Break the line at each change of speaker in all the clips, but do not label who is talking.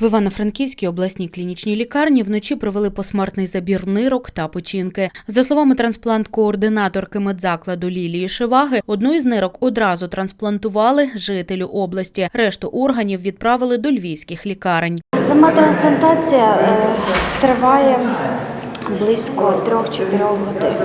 В Івано-Франківській обласній клінічній лікарні вночі провели посмертний забір нирок та печінки. За словами трансплант-координаторки медзакладу Лілії Шиваги, одну із нирок одразу трансплантували жителю області. Решту органів відправили до львівських лікарень.
Сама трансплантація е, триває близько 3-4 годин.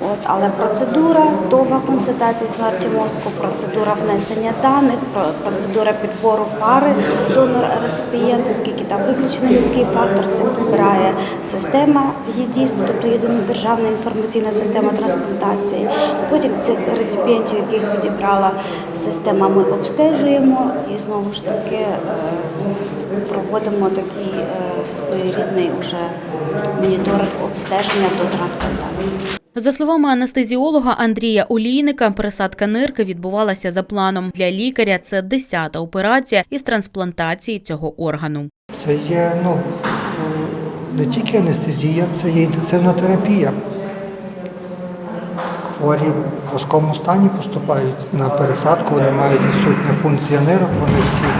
От, але процедура довга констатації смерті мозку, процедура внесення даних, процедура підбору пари донор-реципієнт, оскільки там виключений людський фактор, це підбирає система ЄДІСТ, тобто єдина державна інформаційна система трансплантації. Потім цих реципієнтів, яких підібрала система, ми обстежуємо і знову ж таки е, проводимо такий е, своєрідний уже моніторинг обстеження до трансплантації.
За словами анестезіолога Андрія Олійника, пересадка нирки відбувалася за планом. Для лікаря це десята операція із трансплантації цього органу.
Це є ну, не тільки анестезія, це є інтенсивна терапія. Хворі в важкому стані поступають на пересадку, вони мають відсутня функція нирок, вони всі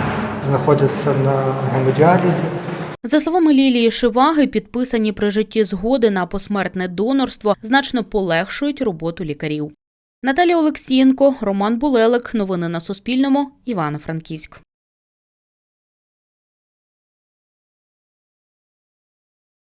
знаходяться на гемодіалізі.
За словами Лілії Шиваги, підписані при житті згоди на посмертне донорство значно полегшують роботу лікарів. Наталія Олексієнко, Роман Булелик. Новини на Суспільному. Івано-Франківськ.